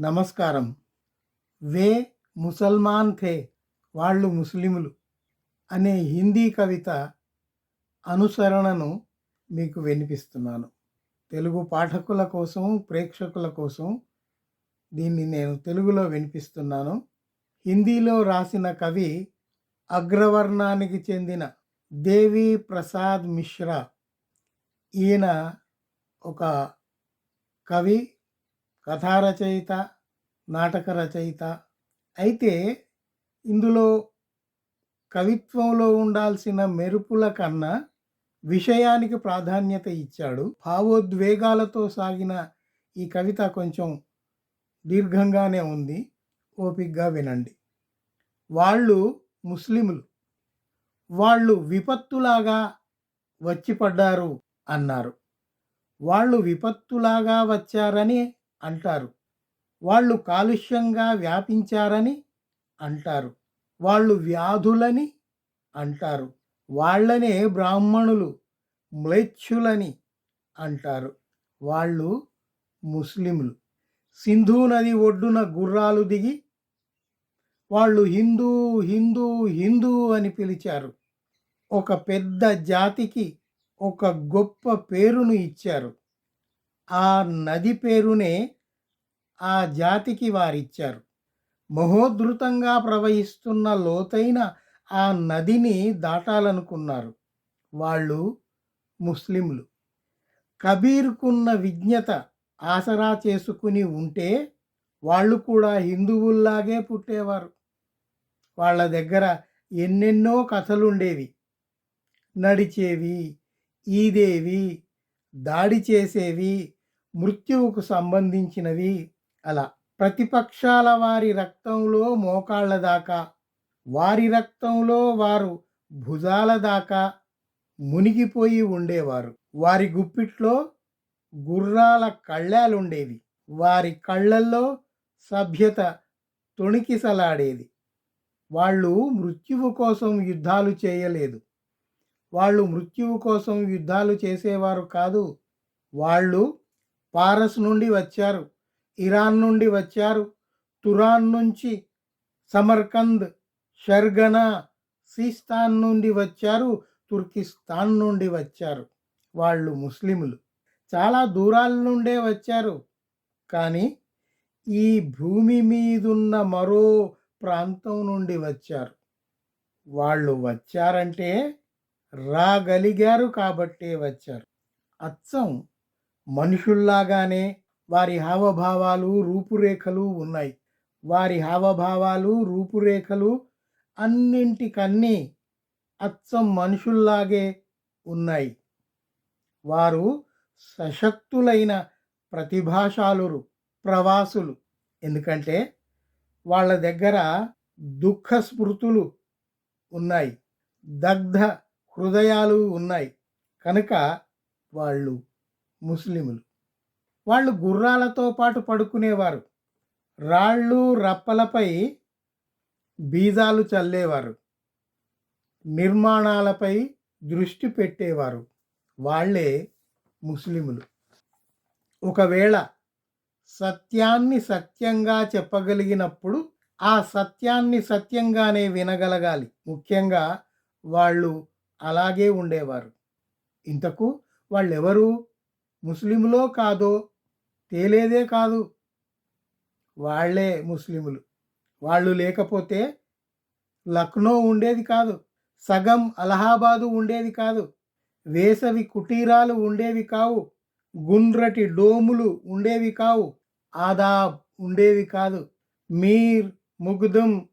నమస్కారం. వే ముసల్మాన్ థే వాళ్ళు ముస్లిములు అనే హిందీ కవిత అనుసరణను మీకు వినిపిస్తున్నాను. తెలుగు పాఠకుల కోసం ప్రేక్షకుల కోసం దీన్ని నేను తెలుగులో వినిపిస్తున్నాను. హిందీలో రాసిన కవి అగ్రవర్ణానికి చెందిన దేవి ప్రసాద్ మిశ్రా. ఈయన ఒక కవి కథారచయిత నాటక రచయిత అయితే ఇందులో కవిత్వంలో ఉండాల్సిన మెరుపుల కన్నా విషయానికి ప్రాధాన్యత ఇచ్చాడు. భావోద్వేగాలతో సాగిన ఈ కవిత కొంచెం దీర్ఘంగానే ఉంది. ఓపిగ్గా వినండి. వాళ్ళు ముస్లిములు. వాళ్ళు విపత్తులాగా వచ్చిపడ్డారు అన్నారు. వాళ్ళు విపత్తులాగా వచ్చారని అంటారు. వాళ్ళు కాలుష్యంగా వ్యాపించారని అంటారు. వాళ్ళు వ్యాధులని అంటారు. వాళ్ళనే బ్రాహ్మణులు మ్లేచ్ఛులని అంటారు. వాళ్ళు ముస్లింలు. సింధు నది ఒడ్డున గుర్రాలు దిగి వాళ్ళు హిందూ హిందూ హిందూ అని పిలిచారు. ఒక పెద్ద జాతికి ఒక గొప్ప పేరును ఇచ్చారు. ఆ నది పేరునే ఆ జాతికి వారిచ్చారు. మహోద్ధృతంగా ప్రవహిస్తున్న లోతైన ఆ నదిని దాటాలనుకున్నారు వాళ్ళు ముస్లింలు. కబీర్కున్న విజ్ఞత ఆసరా చేసుకుని ఉంటే వాళ్ళు కూడా హిందువుల్లాగే పుట్టేవారు. వాళ్ళ దగ్గర ఎన్నెన్నో కథలుండేవి. నడిచేవి ఈదేవి దాడి చేసేవి మృత్యువుకు సంబంధించినవి అలా. ప్రతిపక్షాల వారి రక్తంలో మోకాళ్ళ దాకా వారి రక్తంలో వారు భుజాల దాకా మునిగిపోయి ఉండేవారు. వారి గుప్పిట్లో గుర్రాల కళ్ళాలుండేవి. వారి కళ్ళల్లో సభ్యత తొణికిసలాడేది. వాళ్ళు మృత్యువు కోసం యుద్ధాలు చేయలేదు. వాళ్ళు మృత్యువు కోసం యుద్ధాలు చేసేవారు కాదు. వాళ్ళు పారస్ నుండి వచ్చారు ఇరాన్ నుండి వచ్చారు తురాన్ నుంచి సమర్కంద్ షర్గనా సీస్తాన్ నుండి వచ్చారు తుర్కిస్తాన్ నుండి వచ్చారు. వాళ్ళు ముస్లిములు. చాలా దూరాల నుండే వచ్చారు. కానీ ఈ భూమి మీదున్న మరో ప్రాంతం నుండి వచ్చారు. వాళ్ళు వచ్చారంటే రాగలిగారు కాబట్టే వచ్చారు. అచ్చం మనుషుల్లాగానే వారి హావభావాలు రూపురేఖలు ఉన్నాయి. వారి హావభావాలు రూపురేఖలు అన్నింటికన్నీ అచ్చం మనుషుల్లాగే ఉన్నాయి. వారు సశక్తులైన ప్రతిభాశాలురు ప్రవాసులు. ఎందుకంటే వాళ్ళ దగ్గర దుఃఖ స్మృతులు ఉన్నాయి. దగ్ధ హృదయాలు ఉన్నాయి. కనుక వాళ్ళు ముస్లిములు. వాళ్ళు గుర్రాలతో పాటు పడుకునేవారు. రాళ్ళు రప్పలపై బీజాలు చల్లేవారు. నిర్మాణాలపై దృష్టి పెట్టేవారు. వాళ్ళే ముస్లిములు. ఒకవేళ సత్యాన్ని సత్యంగా చెప్పగలిగినప్పుడు ఆ సత్యాన్ని సత్యంగానే వినగలగాలి. ముఖ్యంగా వాళ్ళు అలాగే ఉండేవారు. ఇంతకు వాళ్ళెవరు? ముస్లిములో కాదో తేలేదే కాదు. వాళ్ళే ముస్లింలు వాళ్ళు లేకపోతే లక్నో ఉండేది కాదు. సగం అలహాబాదు ఉండేది కాదు. వేసవి కుటీరాలు ఉండేవి కావు. గుండ్రటి డోములు ఉండేవి కావు. ఆదాబ్ ఉండేవి కాదు. మీర్ ముగ్దుం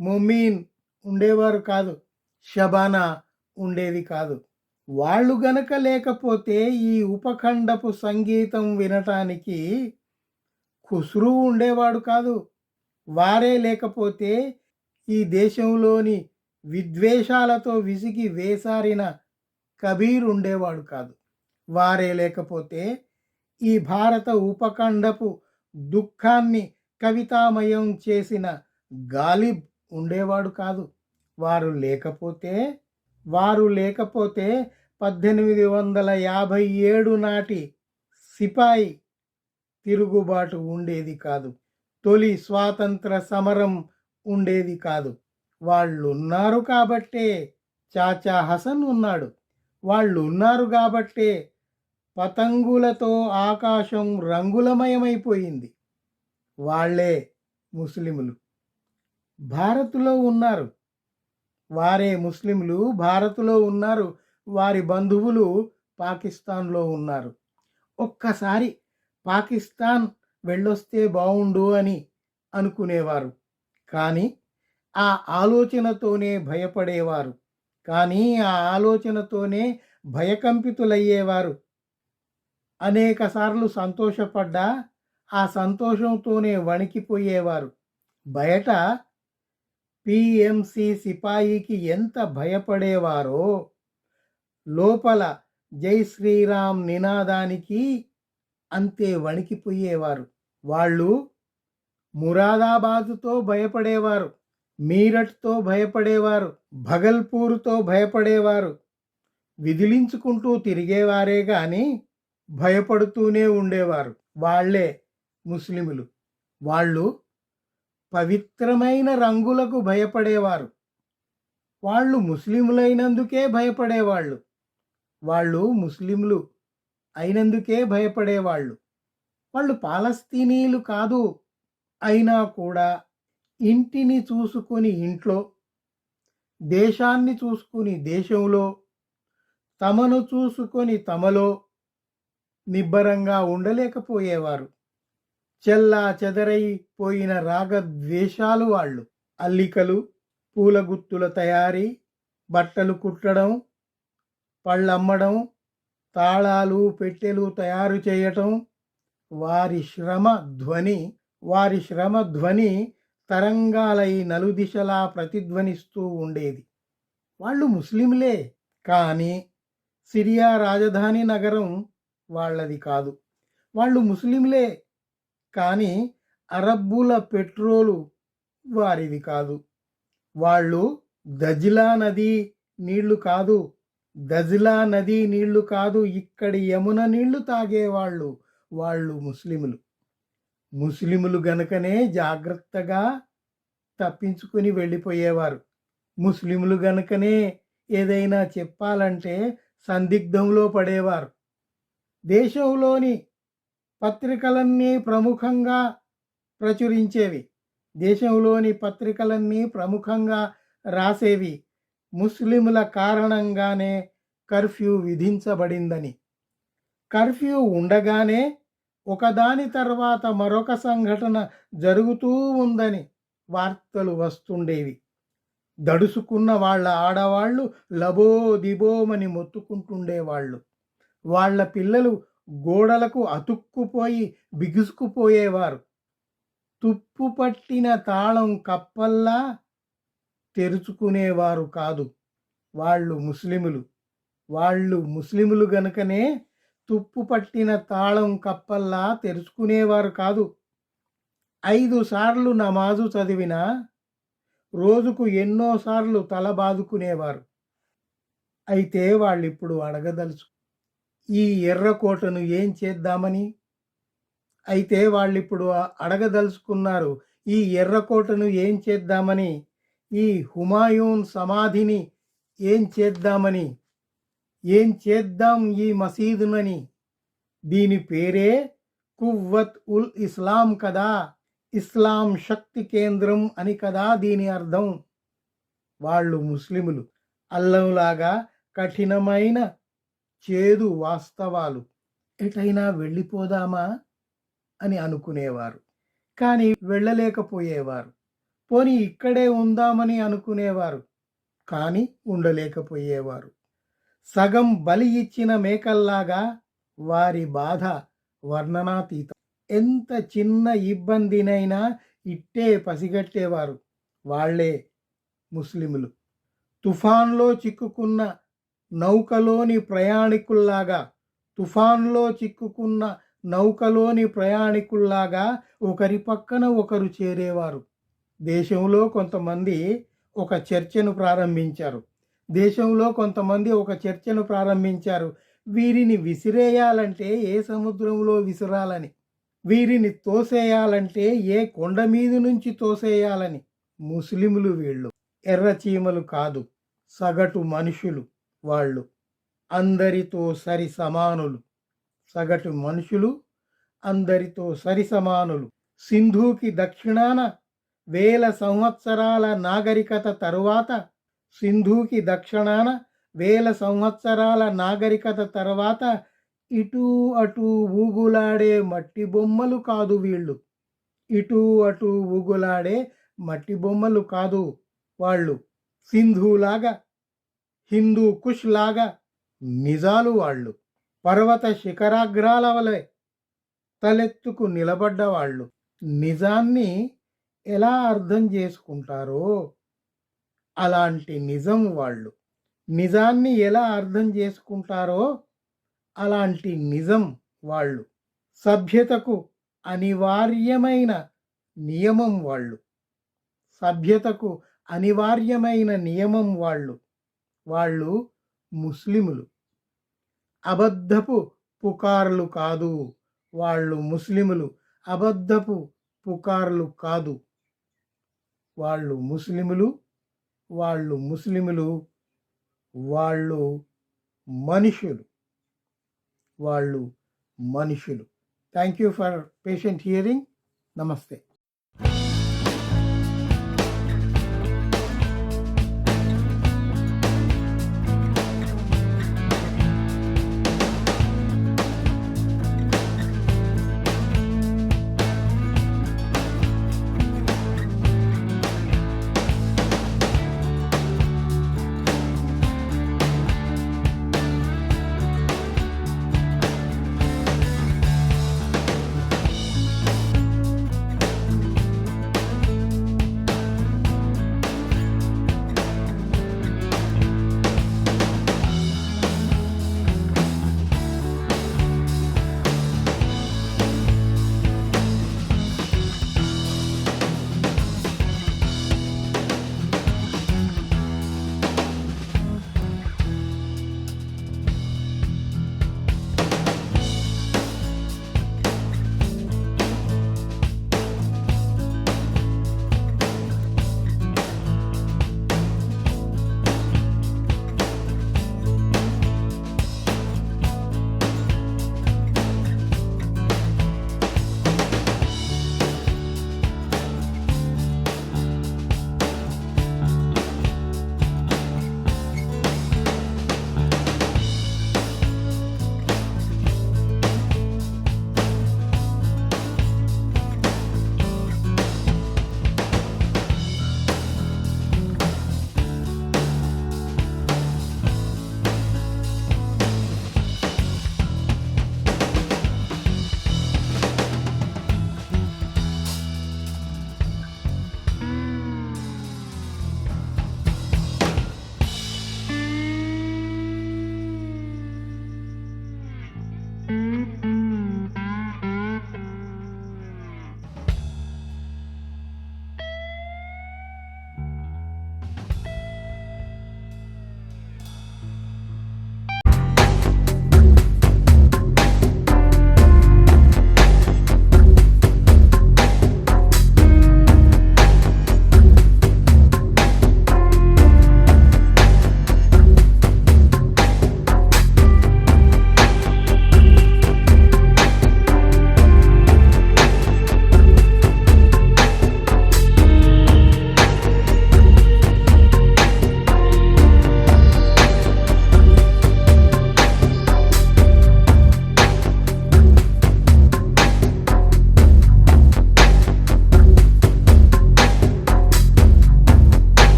మొమీన్ ఉండేవారు కాదు. షబానా ఉండేవి కాదు. వాళ్ళు గనక లేకపోతే ఈ ఉపఖండపు సంగీతం వినటానికి ఖుస్రు ఉండేవాడు కాదు. వారే లేకపోతే ఈ దేశంలోని విద్వేషాలతో విసిగి వేసారిన కబీర్ ఉండేవాడు కాదు. వారే లేకపోతే ఈ భారత ఉపఖండపు దుఃఖాన్ని కవితామయం చేసిన గాలిబ్ ఉండేవాడు కాదు. వారు లేకపోతే వారు లేకపోతే పద్దెనిమిది వందల యాభై ఏడు నాటి సిపాయి తిరుగుబాటు ఉండేది కాదు. తొలి స్వాతంత్ర సమరం ఉండేది కాదు. వాళ్ళు ఉన్నారు కాబట్టే చాచా హసన్ ఉన్నాడు. వాళ్ళు ఉన్నారు కాబట్టే పతంగులతో ఆకాశం రంగులమయమైపోయింది. వాళ్ళే ముస్లిములు. భారత్లో ఉన్నారు. వారే ముస్లింలు భారత్లో ఉన్నారు. వారి బంధువులు పాకిస్తాన్లో ఉన్నారు. ఒక్కసారి పాకిస్తాన్ వెళ్ళొస్తే బాగుండు అని అనుకునేవారు. కానీ ఆ ఆలోచనతోనే భయపడేవారు. కానీ ఆ ఆలోచనతోనే భయకంపితులయ్యేవారు. అనేకసార్లు సంతోషపడ్డా ఆ సంతోషంతోనే వణికిపోయేవారు. బయట పిఎంసి సిపాయికి ఎంత భయపడేవారో? లోపల జై శ్రీరామ్ నినాదానికి అంతే వణికిపోయేవారు. వాళ్ళు మురాదాబాదుతో భయపడేవారు మీరట్తో భయపడేవారు భగల్పూర్తో భయపడేవారు. విదిలించుకుంటూ తిరిగేవారే గాని భయపడుతూనే ఉండేవారు. వాళ్ళే ముస్లిములు. వాళ్ళు పవిత్రమైన రంగులకు భయపడేవారు. వాళ్ళు ముస్లిములైనందుకే భయపడేవాళ్ళు. వాళ్ళు ముస్లింలు అయినందుకే భయపడేవాళ్ళు. వాళ్ళు పాలస్తీనీలు కాదు. అయినా కూడా ఇంటిని చూసుకొని ఇంట్లో దేశాన్ని చూసుకుని దేశంలో తమను చూసుకొని తమలో నిబ్బరంగా ఉండలేకపోయేవారు. చెల్లా చెదరైపోయిన రాగద్వేషాలు వాళ్ళు. అల్లికలు పూలగుత్తుల తయారీ బట్టలు కుట్టడం పళ్ళమ్మడం తాళాలు పెట్టెలు తయారు చేయటం వారి శ్రమ ధ్వని వారి శ్రమ ధ్వని తరంగాలై నలుదిశలా ప్రతిధ్వనిస్తూ ఉండేది. వాళ్ళు ముస్లింలే కానీ సిరియా రాజధాని నగరం వాళ్ళది కాదు. వాళ్ళు ముస్లింలే కానీ అరబ్బుల పెట్రోలు వారిది కాదు. వాళ్ళు దజిలా నది నీళ్ళు కాదు. దజిలా నది నీళ్ళు కాదు. ఇక్కడి యమున నీళ్ళు తాగేవాళ్ళు వాళ్ళు ముస్లిములు. ముస్లిములు గనుకనే జాగ్రత్తగా తప్పించుకుని వెళ్ళిపోయేవారు. ముస్లిములు గనుకనే ఏదైనా చెప్పాలంటే సందిగ్ధంలో పడేవారు. దేశంలోని పత్రికలన్నీ ప్రముఖంగా ప్రచురించేవి. దేశంలోని పత్రికలన్నీ ప్రముఖంగా రాసేవి. ముస్లిముల కారణంగానే కర్ఫ్యూ విధించబడిందని. కర్ఫ్యూ ఉండగానే ఒకదాని తర్వాత మరొక సంఘటన జరుగుతూ ఉందని వార్తలు వస్తుండేవి. దడుసుకున్న వాళ్ళ ఆడవాళ్ళు లబో దిబోమని మొత్తుకుంటుండేవాళ్ళు. వాళ్ళ పిల్లలు గోడలకు అతుక్కుపోయి బిగుసుకుపోయేవారు. తుప్పు పట్టిన తాళం కప్పల్లా తెరుచుకునేవారు కాదు. వాళ్ళు ముస్లిములు. వాళ్ళు ముస్లిములు గనుకనే తుప్పు పట్టిన తాళం కప్పల్లా తెరుచుకునేవారు కాదు. ఐదు సార్లు నమాజు చదివిన రోజుకు ఎన్నోసార్లు తల బాదుకునేవారు. అయితే వాళ్ళు ఇప్పుడు అడగదలుచు ఈ ఎర్రకోటను ఏం చేద్దామని? అయితే వాళ్ళు ఇప్పుడు అడగదలుచుకున్నారు ఈ ఎర్రకోటను ఏం చేద్దామని? ఈ హుమాయూన్ సమాధిని ఏం చేద్దామని? ఏం చేద్దాం ఈ మసీదునని? దీని పేరే కువ్వత్ ఉల్ ఇస్లాం కదా ఇస్లాం శక్తి కేంద్రం అని కదా దీని అర్థం. వాళ్ళు ముస్లిములు. అల్లంలాగా కఠినమైన చేదు వాస్తవాలు. ఎటైనా వెళ్ళిపోదామా? అని అనుకునేవారు. కానీ వెళ్ళలేకపోయేవారు. పోని ఇక్కడే ఉందామని అనుకునేవారు. కానీ ఉండలేకపోయేవారు. సగం బలి ఇచ్చిన మేకల్లాగా వారి బాధ వర్ణనాతీతం. ఎంత చిన్న ఇబ్బందినైనా ఇట్టే పసిగట్టేవారు. వాళ్ళే ముస్లిములు. తుఫాన్లో చిక్కుకున్న నౌకలోని ప్రయాణికుల్లాగా తుఫాన్లో చిక్కుకున్న నౌకలోని ప్రయాణికుల్లాగా ఒకరి పక్కన ఒకరు చేరేవారు. దేశంలో కొంతమంది ఒక చర్చను ప్రారంభించారు. దేశంలో కొంతమంది ఒక చర్చను ప్రారంభించారు. వీరిని విసిరేయాలంటే ఏ సముద్రంలో విసిరాలని? వీరిని తోసేయాలంటే ఏ కొండ మీద నుంచి తోసేయాలని? ముస్లింలు వీళ్ళు. ఎర్రచీమలు కాదు. సగటు మనుషులు. వాళ్ళు అందరితో సరి సమానులు. సగటు మనుషులు అందరితో సరి సమానులు. సింధుకి దక్షిణాన వేల సంవత్సరాల నాగరికత తరువాత సింధుకి దక్షిణాన వేల సంవత్సరాల నాగరికత తర్వాత ఇటు అటు ఊగులాడే మట్టి బొమ్మలు కాదు వీళ్ళు. ఇటు అటు ఊగులాడే మట్టి బొమ్మలు కాదు వాళ్ళు. సింధులాగా హిందూ కుష్ లాగా నిజాలు వాళ్ళు పర్వత శిఖరాగ్రాల వలె తలెత్తుకు నిలబడ్డవాళ్ళు. నిజాన్ని ఎలా అర్థం చేసుకుంటారో అలాంటి నిజం వాళ్ళు. నిజాన్ని ఎలా అర్థం చేసుకుంటారో అలాంటి నిజం వాళ్ళు. సభ్యతకు అనివార్యమైన నియమం వాళ్ళు. సభ్యతకు అనివార్యమైన నియమం వాళ్ళు. వాళ్ళు ముస్లిములు. అబద్ధపు పుకార్లు కాదు వాళ్ళు ముస్లిములు. అబద్ధపు పుకార్లు కాదు వాళ్ళు ముస్లిములు. వాళ్ళు ముస్లిములు వాళ్ళు మనుషులు. వాళ్ళు మనుషులు. Thank you for patient hearing నమస్తే